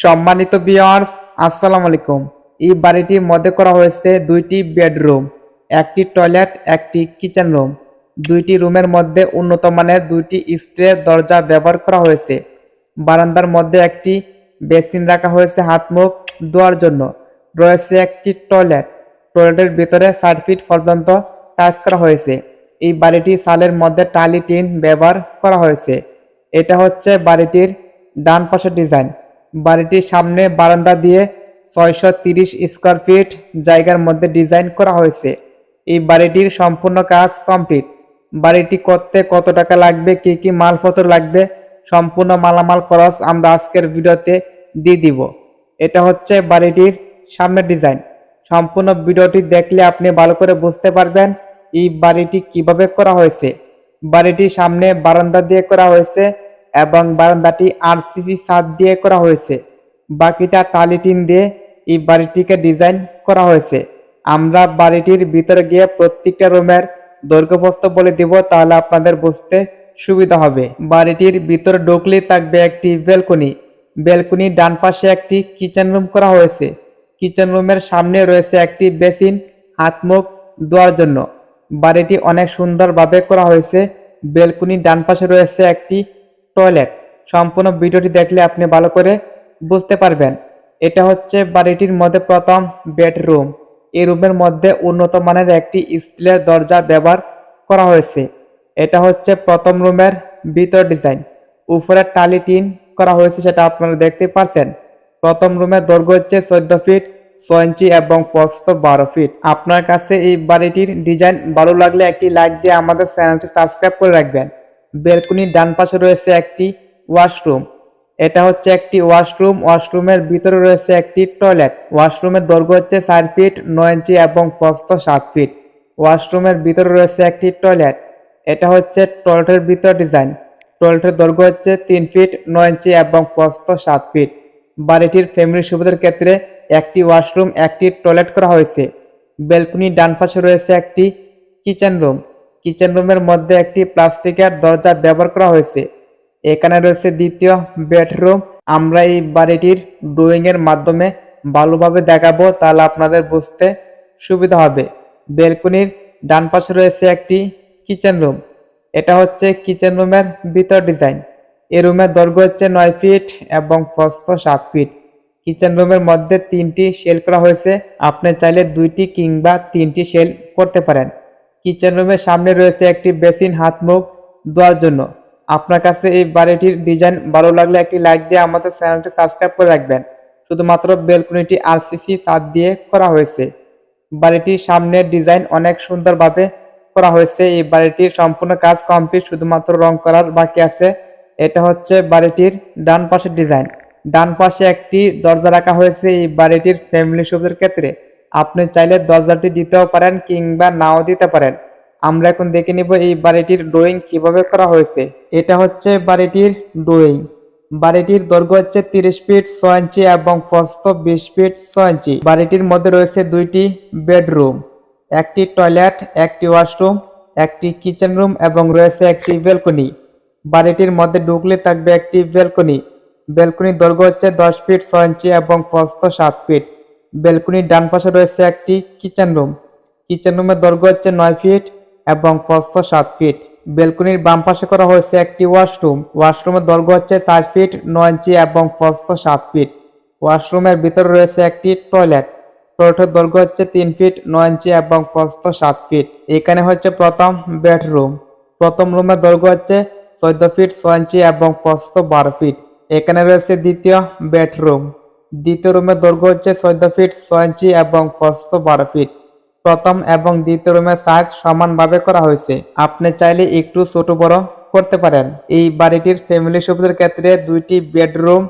সম্মানিত বিয়ার্স আসসালামু আলাইকুম। এই বাড়িটির মধ্যে করা হয়েছে দুইটি বেডরুম একটি টয়লেট একটি কিচেন রুম দুইটি রুমের মধ্যে উন্নত মানের দুইটি স্ট্রে দরজা ব্যবহার করা হয়েছে। বারান্দার মধ্যে একটি বেসিন রাখা হয়েছে হাত মুখ ধোয়ার জন্য। রয়েছে একটি টয়লেট টয়লেটের ভিতরে ষাট ফিট পর্যন্ত টাচ করা হয়েছে। এই বাড়িটি সালের মধ্যে টালি টিন ব্যবহার করা হয়েছে। এটা হচ্ছে বাড়িটির ডান পাশের ডিজাইন বাড়িটির সামনে বারান্দা দিয়ে ছয়শো তিরিশ স্কোয়ার ফিট জায়গার মধ্যে ডিজাইন করা হয়েছে। এই বাড়িটির সম্পূর্ণ কাজ কমপ্লিট। বাড়িটি করতে কত টাকা লাগবে, কি কি মালপত্র লাগবে, সম্পূর্ণ মালামাল খরচ আমরা আজকের ভিডিওতে দিয়ে দিব। এটা হচ্ছে বাড়িটির সামনের ডিজাইন। সম্পূর্ণ ভিডিওটি দেখলে আপনি ভালো করে বুঝতে পারবেন এই বাড়িটি কীভাবে করা হয়েছে। বাড়িটির সামনে বারান্দা দিয়ে করা হয়েছে। এবং বারান্দাটি আর আরসিসি ছাদ দিয়ে করা হয়েছে। বাকিটা টালি টিন দিয়ে এই বাড়িটিকে ডিজাইন করা হয়েছে। আমরা বাড়িটির ভিতরে গিয়ে প্রত্যেকটা রুমের দৈর্ঘ্যপ্রস্থ বলে দিব, তাহলে আপনাদের বুঝতে সুবিধা হবে। বাড়িটির ভিতরে ঢুকলেই থাকবে একটি ব্যালকনি। বেলকনির ডান পাশে একটি কিচেন রুম করা হয়েছে। কিচেন রুমের সামনে রয়েছে একটি বেসিন হাত মুখ ধোয়ার জন্য। বাড়িটি অনেক সুন্দরভাবে করা হয়েছে। বেলকনির ডান পাশে রয়েছে একটি টয়লেট। সম্পূর্ণ ভিডিওটি দেখলে আপনি ভালো করে বুঝতে পারবেন। এটা হচ্ছে বাড়িটির মধ্যে প্রথম বেডরুম। এই রুমের মধ্যে উন্নত মানের একটি স্টিলের দরজা ব্যবহার করা হয়েছে। এটা হচ্ছে প্রথম রুমের ভিতর ডিজাইন। উপরে টালি টিন করা হয়েছে সেটা আপনারা দেখতে পাচ্ছেন প্রথম রুমের দৈর্ঘ্য হচ্ছে চোদ্দ ফিট, ছয় ইঞ্চি এবং প্রস্থ বারো ফিট। আপনার কাছে এই বাড়িটির ডিজাইন ভালো লাগলে একটি লাইক দিয়ে আমাদের চ্যানেলটি সাবস্ক্রাইব করে রাখবেন। বেলকুনির ডান পাশে রয়েছে একটি ওয়াশরুম। এটা হচ্ছে একটি ওয়াশরুম। ওয়াশরুমের ভিতরে রয়েছে একটি টয়লেট। ওয়াশরুমের দৈর্ঘ্য হচ্ছে চার ফিট, নয় ইঞ্চি এবং প্রস্থ সাত ফিট। ওয়াশরুমের ভিতরে রয়েছে একটি টয়লেট। এটা হচ্ছে টয়লেটের ভিতর ডিজাইন। টয়লেটের দৈর্ঘ্য হচ্ছে তিন ফিট, নয় ইঞ্চি এবং প্রস্থ সাত ফিট। বাড়িটির ফ্যামিলি সুবিধার ক্ষেত্রে একটি ওয়াশরুম, একটি টয়লেট করা হয়েছে। বেলকনি ডান পাশে রয়েছে একটি কিচেন রুম। কিচেন রুমের মধ্যে একটি প্লাস্টিকের দরজা ব্যবহার করা হয়েছে। এখানে রয়েছে দ্বিতীয় বেডরুম। আমরা এই বাড়িটির ড্রয়িং এর মাধ্যমে ভালোভাবে দেখাবো, তাহলে আপনাদের বুঝতে সুবিধা হবে। বেলকনির ডান পাশে রয়েছে একটি কিচেন রুম। এটা হচ্ছে কিচেন রুমের ভিতর ডিজাইন। এই রুমের দৈর্ঘ্য হচ্ছে নয় ফিট এবং প্রস্থ সাত ফিট। কিচেন রুমের মধ্যে তিনটি শেল করা হয়েছে। আপনি চাইলে দুইটি কিংবা তিনটি শেল করতে পারেন। কিচেন রুমের সামনে রয়েছে একটি বেসিন হাত মুখ ধোয়ার জন্য। আপনার কাছে এই বাড়িটির ডিজাইন ভালো লাগলে একটি লাইক দিয়ে আমাদের চ্যানেলটি সাবস্ক্রাইব করে রাখবেন। শুধুমাত্র বেলকনিটি আরসিসি ছাদ দিয়ে করা হয়েছে। বাড়িটির সামনের ডিজাইন অনেক সুন্দরভাবে করা হয়েছে। এই বাড়িটির সম্পূর্ণ কাজ কমপ্লিট, শুধুমাত্র রং করার বাকি আছে। এটা হচ্ছে বাড়িটির ডান পাশের ডিজাইন। ডান পাশে একটি দরজা রাখা হয়েছে। এই বাড়িটির ফ্যামিলি সুবিধার ক্ষেত্রে আপনি চাইলে দরজাটি দিতেও পারেন কিংবা নাও দিতে পারেন। আমরা এখন দেখে নিব এই বাড়িটির ড্রয়িং কীভাবে করা হয়েছে। এটা হচ্ছে বাড়িটির ড্রয়িং। বাড়িটির দৈর্ঘ্য হচ্ছে তিরিশ ফিট ছয় ইঞ্চি এবং প্রস্থ বিশ ফিট ছয় ইঞ্চি। বাড়িটির মধ্যে রয়েছে দুইটি বেডরুম, একটি টয়লেট, একটি ওয়াশরুম, একটি কিচেন রুম এবং রয়েছে একটি বেলকনি বাড়িটির মধ্যে ঢুকলে থাকবে একটি বেলকনি বেলকনির দৈর্ঘ্য হচ্ছে দশ ফিট ছয় ইঞ্চি এবং প্রস্থ সাত ফিট। বেলকনির ডান পাশে রয়েছে একটি কিচেন রুম কিচেন রুমের দৈর্ঘ্য হচ্ছে নয় ফিট এবং প্রস্থ সাত ফিট বেলকনির বাম পাশে করা হয়েছে একটি ওয়াশরুম ওয়াশরুমের দৈর্ঘ্য হচ্ছে চার ফিট নয় ইঞ্চি এবং প্রস্থ সাত ফিট ওয়াশরুমের ভিতরে রয়েছে একটি টয়লেট টয়লেটের দৈর্ঘ্য হচ্ছে তিন ফিট নয় ইঞ্চি এবং প্রস্থ সাত ফিট এখানে হচ্ছে প্রথম বেডরুম প্রথম রুমের দৈর্ঘ্য হচ্ছে চোদ্দ ফিট ছয় ইঞ্চি এবং প্রস্থ বারো ফিট এখানে রয়েছে দ্বিতীয় বেডরুম দ্বিতীয় রুমের দৈর্ঘ্য হচ্ছে চোদ্দ ফিট ছয় ইঞ্চি এবং প্রস্থ বারো ফিট। প্রথম এবং দ্বিতীয় রুমের সাইজ সমানভাবে করা হয়েছে। আপনি চাইলে একটু ছোট বড় করতে পারেন। এই বাড়িটির ফ্যামিলি সুবিধার ক্ষেত্রে দুইটি বেডরুম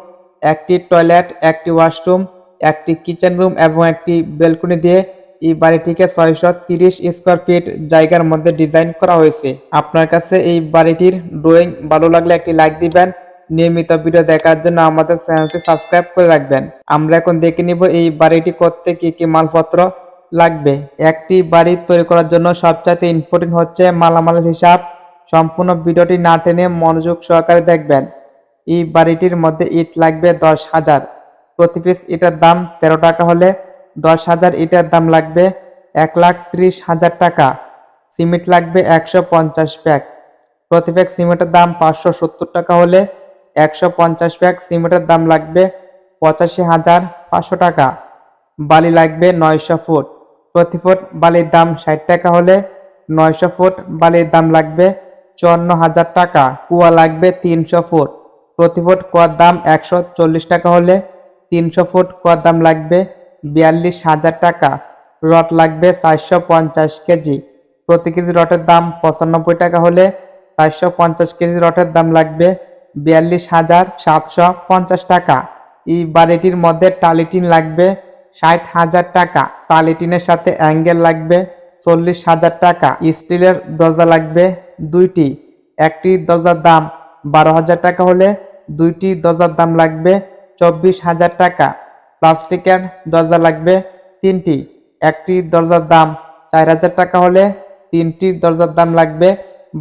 একটি টয়লেট একটি ওয়াশরুম একটি কিচেন রুম এবং একটি বেলকনি দিয়ে এই বাড়িটিকে ছয়শো তিরিশ স্কোয়ার ফিট জায়গার মধ্যে ডিজাইন করা হয়েছে। আপনার কাছে এই বাড়িটির ড্রয়িং ভালো লাগলে একটি লাইক দিবেন। নিয়মিত ভিডিও দেখার জন্য আমাদের চ্যানেলটি সাবস্ক্রাইব করে রাখবেন। আমরা এখন দেখে নিব এই বাড়িটি করতে কি কি মালপত্র লাগবে। একটি বাড়ি তৈরি করার জন্য সবচাইতে ইম্পর্টেন্ট হচ্ছে মালামালের হিসাব। সম্পূর্ণ ভিডিওটি না টেনে মনোযোগ সহকারে দেখবেন। এই বাড়িটির মধ্যে ইট লাগবে দশ হাজার। প্রতি পিস ইটের দাম তেরো টাকা হলে দশ হাজার ইটার দাম লাগবে এক লাখ ত্রিশ হাজার টাকা। সিমেন্ট লাগবে একশো পঞ্চাশ প্যাক। প্রতি প্যাক সিমেন্টের দাম পাঁচশো সত্তর টাকা হলে একশো পঞ্চাশ প্যাক সিমেন্টের দাম লাগবে পঁচাশি হাজার পাঁচশো টাকা। বালি লাগবে নয়শো ফুট। প্রতি ফুট বালির দাম ষাট টাকা হলে নয়শো ফুট বালির দাম লাগবে চুয়ান্ন হাজার টাকা। কুয়া লাগবে তিনশো ফুট। প্রতি ফুট কুয়ার দাম একশো চল্লিশ টাকা হলে তিনশো ফুট কুয়ার দাম লাগবে বিয়াল্লিশ হাজার টাকা। রড লাগবে চারশো পঞ্চাশ কেজি। প্রতি কেজি রটের দাম পঁচানব্বই টাকা হলে চারশো পঞ্চাশ কেজি রটের দাম লাগবে বিয়াল্লিশ হাজার সাতশো পঞ্চাশ টাকা। এই বাড়িটির মধ্যে টালিটিন লাগবে, ষাট হাজার টাকা। টালিটিনের সাথে অ্যাঙ্গেল লাগবে, চল্লিশ হাজার টাকা। স্টিলের দরজা লাগবে, দুইটি। একটি দরজার দাম বারো হাজার টাকা হলে, দুইটি দরজার দাম লাগবে চব্বিশ হাজার টাকা। প্লাস্টিকের দরজা লাগবে, তিনটি। একটি দরজার দাম চার হাজার টাকা হলে, তিনটি দরজার দাম লাগবে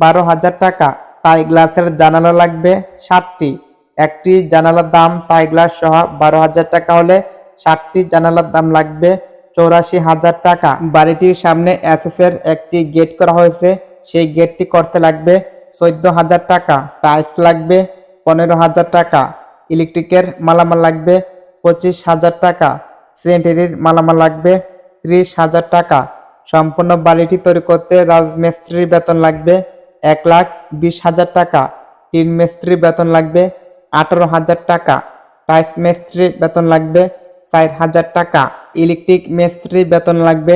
বারো হাজার টাকা। তাই গ্লাসের জানালা লাগবে সাতটি। একটি জানালার দাম তাই গ্লাস সহ বারো হাজার টাকা হলে সাতটি জানালার দাম লাগবে চৌরাশি হাজার টাকা। বাড়িটির সামনে এসএস এর একটি গেট করা হয়েছে, সেই গেটটি করতে লাগবে চোদ্দ হাজার টাকা। টাইলস লাগবে পনেরো হাজার টাকা। ইলেকট্রিকের মালামাল লাগবে পঁচিশ হাজার টাকা। সেন্টারির মালামাল লাগবে ত্রিশ হাজার টাকা। সম্পূর্ণ বাড়িটি তৈরি করতে রাজমিস্ত্রির বেতন লাগবে এক লাখ বিশ হাজার টাকা। টিন মিস্ত্রির বেতন লাগবে, আঠারো হাজার টাকা। টাইস মিস্ত্রির বেতন লাগবে, চার হাজার টাকা। ইলেকট্রিক মিস্ত্রির বেতন লাগবে,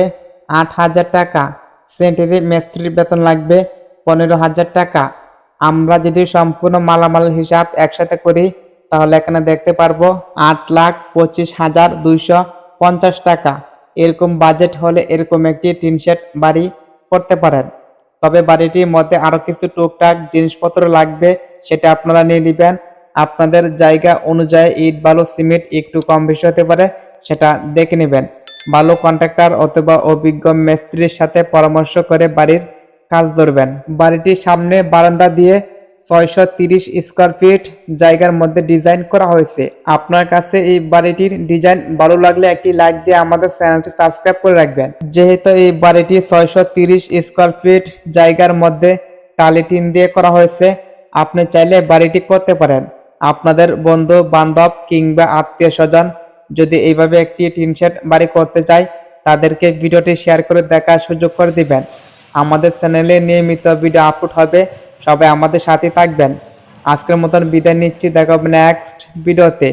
আট হাজার টাকা। সেন্টারি মিস্ত্রির বেতন লাগবে, পনেরো হাজার টাকা। আমরা যদি সম্পূর্ণ মালামাল হিসাব একসাথে করি, তাহলে এখানে দেখতে পারব আট লাখ পঁচিশ হাজার দুইশো পঞ্চাশ টাকা। এরকম বাজেট হলে এরকম একটি টিন শেড বাড়ি করতে পারেন। তবে বাড়িটির মধ্যে আরও কিছু টুকটাক জিনিসপত্র লাগবে, সেটা আপনারা নিয়ে নেবেন। আপনাদের জায়গা অনুযায়ী ইট, বালু, সিমেন্ট একটু কম বেশি হতে পারে, সেটা দেখে নেবেন। ভালো কন্ট্রাক্টর অথবা অভিজ্ঞ মিস্ত্রির সাথে পরামর্শ করে বাড়ির কাজ ধরবেন। বাড়িটির সামনে বারান্দা দিয়ে ছয়শো তিরিশ স্কোয়ার ফিট জায়গার মধ্যে ডিজাইন করা হয়েছে। আপনার কাছে এই বাড়িটির ডিজাইন ভালো লাগলে একটি লাইক দিয়ে আমাদের চ্যানেলটি সাবস্ক্রাইব করে রাখবেন। যেহেতু এই বাড়িটি ছয়শো তিরিশ স্কোয়ার ফিট জায়গার মধ্যে টালি টিন দিয়ে করা হয়েছে, আপনি চাইলে বাড়িটি করতে পারেন। আপনাদের বন্ধু, বান্ধব কিংবা আত্মীয় স্বজন যদি এইভাবে একটি টিন শেড বাড়ি করতে চায়, তাদেরকে ভিডিওটি শেয়ার করে দেখার সুযোগ করে দিবেন। আমাদের চ্যানেলে নিয়মিত ভিডিও আপলোড হবে। সবাই আমাদের সাথে থাকবেন। আজকের মতন বিদায় নিচ্ছি। দেখা হবে নেক্সট ভিডিওতে